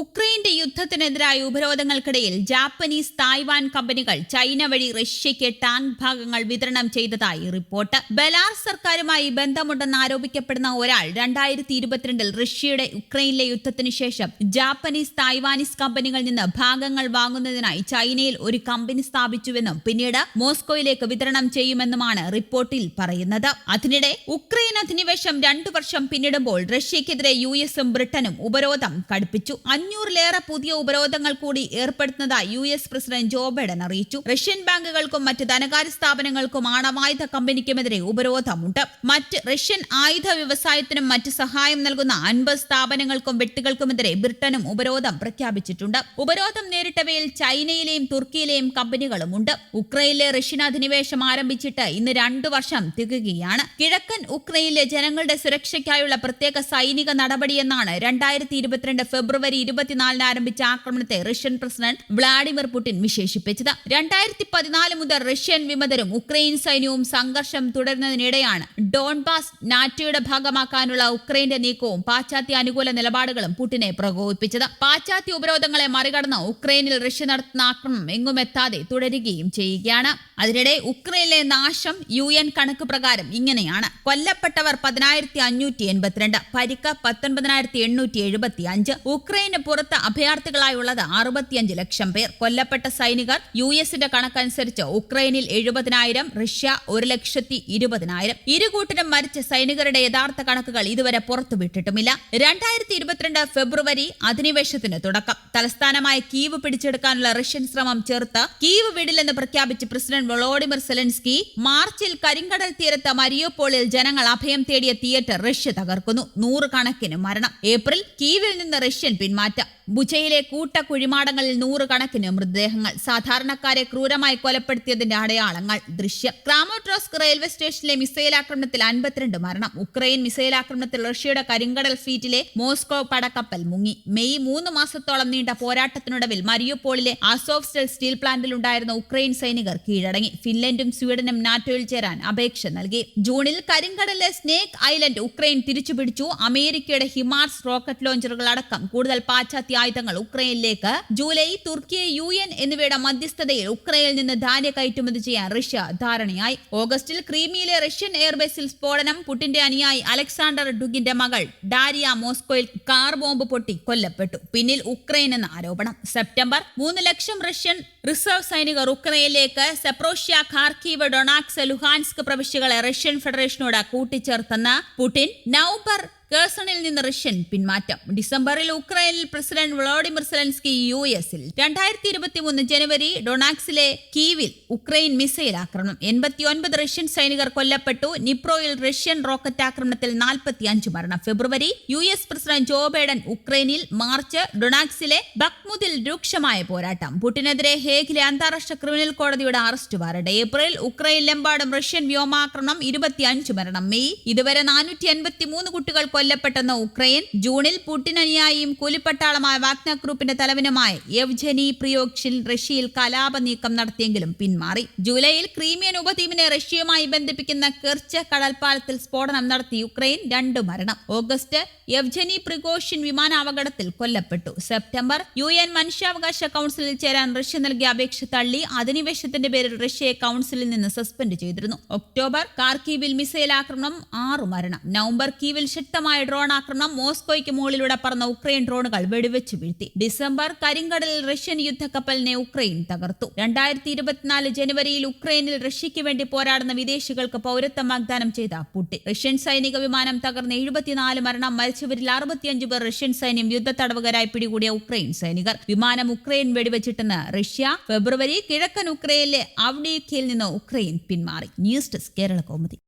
ഉക്രൈന്റെ യുദ്ധത്തിനെതിരായ ഉപരോധങ്ങൾക്കിടയിൽ Japanese Taiwan കമ്പനികൾ ചൈന വഴി റഷ്യയ്ക്ക് ടാങ്ക് ഭാഗങ്ങൾ വിതരണം ചെയ്തതായി റിപ്പോർട്ട്. ബലാർ സർക്കാരുമായി ബന്ധമുണ്ടെന്ന് ആരോപിക്കപ്പെടുന്ന ഒരാൾ രണ്ടായിരത്തി ഇരുപത്തിരണ്ടിൽ റഷ്യയുടെ ഉക്രൈനിലെ യുദ്ധത്തിന് ശേഷം ജാപ്പനീസ് തായ്വാനീസ് കമ്പനികളിൽ നിന്ന് ഭാഗങ്ങൾ വാങ്ങുന്നതിനായി ചൈനയിൽ ഒരു കമ്പനി സ്ഥാപിച്ചുവെന്നും പിന്നീട് മോസ്കോയിലേക്ക് വിതരണം ചെയ്യുമെന്നുമാണ് റിപ്പോർട്ടിൽ പറയുന്നത്. അതിനിടെ ഉക്രൈൻ അധിനിവേശം രണ്ടു വർഷം പിന്നിടുമ്പോൾ റഷ്യക്കെതിരെ യു എസും ബ്രിട്ടനും ഉപരോധം കടുപ്പിച്ചു. അഞ്ഞൂറിലേറെ പുതിയ ഉപരോധങ്ങൾ കൂടി ഏർപ്പെടുത്തുന്നതായി U S president Joe Biden അറിയിച്ചു. റഷ്യൻ ബാങ്കുകൾക്കും മറ്റ് ധനകാര്യ സ്ഥാപനങ്ങൾക്കും ആണവായുധ കമ്പനിക്കുമെതിരെ ഉപരോധമുണ്ട്. മറ്റ് റഷ്യൻ ആയുധ വ്യവസായത്തിനും മറ്റ് സഹായം നൽകുന്ന അൻപത് സ്ഥാപനങ്ങൾക്കും വ്യക്തികൾക്കുമെതിരെ ബ്രിട്ടനും ഉപരോധം പ്രഖ്യാപിച്ചിട്ടുണ്ട്. ഉപരോധം നേരിട്ടവയിൽ ചൈനയിലെയും തുർക്കിയിലെയും കമ്പനികളുമുണ്ട്. ഉക്രൈനിലെ റഷ്യൻ അധിനിവേശം ആരംഭിച്ചിട്ട് ഇന്ന് രണ്ടു വർഷം തികയുകയാണ്. കിഴക്കൻ ഉക്രൈനിലെ ജനങ്ങളുടെ സുരക്ഷയ്ക്കായുള്ള പ്രത്യേക സൈനിക നടപടിയെന്നാണ് രണ്ടായിരത്തി ഇരുപത്തിരണ്ട് ഫെബ്രുവരി ഇരുപത്തിനാലിന് ആരംഭിച്ച ആക്രമണത്തെ റഷ്യൻ പ്രസിഡന്റ് വ്ളാഡിമിർ പുടിൻ വിശേഷിപ്പിച്ചത്. രണ്ടായിരത്തി പതിനാല് മുതൽ റഷ്യൻ വിമതരും ഉക്രൈൻ സൈന്യവും സംഘർഷം തുടരുന്നതിനിടെയാണ് ഡോൺബാസ് നാറ്റോയുടെ ഭാഗമാക്കാനുള്ള ഉക്രൈന്റെ നീക്കവും പാശ്ചാത്യ അനുകൂല നിലപാടുകളും പുടിനെ പ്രകോപിപ്പിച്ചത്. പാശ്ചാത്യ ഉപരോധങ്ങളെ മറികടന്ന് ഉക്രൈനിൽ റഷ്യ നടത്തുന്ന ആക്രമണം എങ്ങുമെത്താതെ തുടരുകയും ചെയ്യുകയാണ്. അതിനിടെ ഉക്രൈനിലെ നാശം യു എൻ കണക്ക് പ്രകാരം ഇങ്ങനെയാണ്. കൊല്ലപ്പെട്ടവർ പതിനായിരത്തി അഞ്ഞൂറ്റി എൺപത്തിരണ്ട് പരിക്ക് പത്തൊൻപതിനായിരത്തി എണ്ണൂറ്റി എഴുപത്തി അഞ്ച് ഉക്രൈന് പുറത്ത് അഭയാർത്ഥികളായുള്ളത് അറുപത്തിയഞ്ച് ലക്ഷം പേർ. കൊല്ലപ്പെട്ട സൈനികർ യു എസിന്റെ കണക്കനുസരിച്ച് ഉക്രൈനിൽ എഴുപതിനായിരം റഷ്യ ഒരു ലക്ഷത്തി ഇരുപതിനായിരം. ഇരുകൂട്ടരും മരിച്ച സൈനികരുടെ യഥാർത്ഥ കണക്കുകൾ ഇതുവരെ പുറത്തുവിട്ടിട്ടുമില്ല. രണ്ടായിരത്തി ഇരുപത്തിരണ്ട് ഫെബ്രുവരി അധിനിവേശത്തിന് തുടക്കം. തലസ്ഥാനമായ കീവ് പിടിച്ചെടുക്കാനുള്ള റഷ്യൻ ശ്രമം ചേർത്ത് കീവ് വിടില്ലെന്ന് പ്രഖ്യാപിച്ച് പ്രസിഡന്റ് വളോഡിമിർ സെലൻസ്കി മാർച്ചിൽ കരിങ്കടൽ തീരത്ത് മരിയോപോളിൽ ജനങ്ങൾ അഭയം തേടിയ തിയേറ്റർ റഷ്യ തകർക്കുന്നു. നൂറുകണക്കിന് മരണം. ഏപ്രിൽ കീവിൽ നിന്ന് റഷ്യൻ പിന്മാറ്റം ബുജയിലെ കൂട്ട കുഴിമാടങ്ങളിൽ നൂറുകണക്കിന് മൃതദേഹങ്ങൾ. സാധാരണക്കാരെ ക്രൂരമായി കൊലപ്പെടുത്തിയതിന്റെ അടയാളങ്ങൾ. ദൃശ്യം. ക്രാമോട്രോസ്ക് റെയിൽവേ സ്റ്റേഷനിലെ മിസൈൽ ആക്രമണത്തിൽ അൻപത്തിരണ്ട് മരണം. ഉക്രൈൻ മിസൈൽ ആക്രമണത്തിൽ റഷ്യയുടെ കരിങ്കടൽ ഫീറ്റിലെ മോസ്കോ പടക്കപ്പൽ മുങ്ങി. മെയ് മൂന്ന് മാസത്തോളം നീണ്ട പോരാട്ടത്തിനൊടുവിൽ മരിയുപോളിലെ അസോഫ്സ്റ്റൽ സ്റ്റീൽ പ്ലാന്റിൽ ഉണ്ടായിരുന്ന ഉക്രൈൻ സൈനികർ കീഴടങ്ങി. ഫിൻലൻഡും സ്വീഡനും നാറ്റോയിൽ ചേരാൻ അപേക്ഷ നൽകി. ജൂണിൽ കരിങ്കടലിലെ സ്നേക് ഐലൻഡ് ഉക്രൈൻ തിരിച്ചുപിടിച്ചു. അമേരിക്കയുടെ ഹിമാർസ് റോക്കറ്റ് ലോഞ്ചറുകൾ അടക്കം കൂടുതൽ പാശ്ചാത്യ ആയുധങ്ങൾ ഉക്രൈനിലേക്ക് ജൂലൈ തുർക്കി യു എൻ എന്നിവയുടെ മധ്യസ്ഥതയിൽ ഉക്രൈനിൽ നിന്ന് ധാന്യ കയറ്റുമതി ചെയ്യാൻ റഷ്യ ധാരണയായി. ഓഗസ്റ്റിൽ ക്രീമിയിലെ റഷ്യൻ എയർബേസിൽ സ്ഫോടനം പുട്ടിന്റെ അനുയായി അലക്സാണ്ടർ ഡുഗിന്റെ മകൾ ഡാരിയ മോസ്കോയിൽ കാർ ബോംബ് പൊട്ടി കൊല്ലപ്പെട്ടു. പിന്നിൽ ഉക്രൈൻ എന്ന ആരോപണം. സെപ്റ്റംബർ മൂന്ന് ലക്ഷം റഷ്യൻ റിസർവ് സൈനികർ ഉക്രൈനിലേക്ക് സെപ്രോഷ്യ ഖാർക്കീവ് ഡൊണാക്സ് ലുഹാൻസ്ക് പ്രവിശ്യകളെ റഷ്യൻ ഫെഡറേഷനോട് കൂട്ടിച്ചേർത്തെന്ന് പുടിൻ നവംബർ കേഴ്സണിൽ നിന്ന് റഷ്യൻ പിന്മാറ്റം. ഡിസംബറിൽ ഉക്രൈനിൽ പ്രസിഡന്റ് വ്ളോഡിമിർ സെലൻസ്കി യു എസിൽ രണ്ടായിരത്തി ഇരുപത്തി മൂന്ന് ജനുവരി ഡൊണാക്സിലെ കീവിൽ ഉക്രൈൻ മിസൈൽ ആക്രമണം. എൺപത്തിയൊൻപത് റഷ്യൻ സൈനികർ കൊല്ലപ്പെട്ടു. നിപ്രോയിൽ റഷ്യൻ റോക്കറ്റ് ആക്രമണത്തിൽ നാൽപ്പത്തി അഞ്ച് മരണം. February U S president Joe Biden ഉക്രൈനിൽ March ഡൊണാക്സിലെ ബക്മുദിൽ രൂക്ഷമായ പോരാട്ടം. പുടിനെതിരെ ഹേഗിലെ അന്താരാഷ്ട്ര ക്രിമിനൽ കോടതിയുടെ അറസ്റ്റ് വാറണ്ട് ഏപ്രിൽ ഉക്രൈനിലെമ്പാടും റഷ്യൻ വ്യോമാക്രമണം ഇരുപത്തിയഞ്ച് മരണം. മെയ് ഇതുവരെ നാനൂറ്റി എൺപത്തി മൂന്ന് കുട്ടികൾ കൊല്ലപ്പെട്ടെന്ന ഉക്രൈൻ ജൂണിൽ പുടിൻ അനുയായിയും കൂലിപ്പട്ടാളമായ വാഗ്ന ഗ്രൂപ്പിന്റെ തലവനുമായ യവ്ജനി പ്രിയോക്ഷിൻ റഷ്യയിൽ കലാപ നീക്കം നടത്തിയെങ്കിലും പിന്മാറി. ജൂലൈയിൽ ക്രീമിയൻ ഉപദ്വീപിനെ റഷ്യയുമായി ബന്ധിപ്പിക്കുന്ന കെർച്ച കടൽപ്പാലത്തിൽ സ്ഫോടനം നടത്തി യുക്രൈൻ രണ്ട് മരണം. ഓഗസ്റ്റ് യവ്ജനി പ്രിഗോഷിൻ വിമാനാപകടത്തിൽ കൊല്ലപ്പെട്ടു. സെപ്റ്റംബർ യു എൻ മനുഷ്യാവകാശ കൗൺസിലിൽ ചേരാൻ റഷ്യ നൽകിയ അപേക്ഷ തള്ളി അധിനിവേശത്തിന്റെ പേരിൽ റഷ്യയെ കൗൺസിലിൽ നിന്ന് സസ്പെൻഡ് ചെയ്തിരുന്നു. ഒക്ടോബർ കാർക്കീവിൽ മിസൈൽ ആക്രമണം ആറു മരണം. നവംബർ കീവിൽ ശക്തമായ ഡ്രോൺ ആക്രമണം മോസ്കോയ്ക്ക് മുകളിലൂടെ പറന്ന ഉക്രൈൻ ഡ്രോണുകൾ വെടിവെച്ച് വീഴ്ത്തി. ഡിസംബർ കരിങ്കടലിൽ റഷ്യൻ യുദ്ധക്കപ്പലിനെ ഉക്രൈൻ തകർത്തു. രണ്ടായിരത്തി ഇരുപത്തിനാല് ജനുവരിയിൽ ഉക്രൈനിൽ റഷ്യയ്ക്ക് വേണ്ടി പോരാടുന്ന വിദേശികൾക്ക് പൗരത്വം വാഗ്ദാനം ചെയ്ത പുട്ടി റഷ്യൻ സൈനിക വിമാനം തകർന്ന് എഴുപത്തിനാല് മരണം മരിച്ചവരിൽ അറുപത്തിയഞ്ച് പേർ റഷ്യൻ സൈന്യം യുദ്ധ തടവുകരായി പിടികൂടിയ ഉക്രൈൻ സൈനികർ. വിമാനം ഉക്രൈൻ വെടിവെച്ചിട്ടെന്ന് റഷ്യ ഫെബ്രുവരി കിഴക്കൻ ഉക്രൈനിലെ അവ്ഡീഖയിൽ നിന്ന് ഉക്രൈൻ പിന്മാറി. News desk Kerala Kaumudi.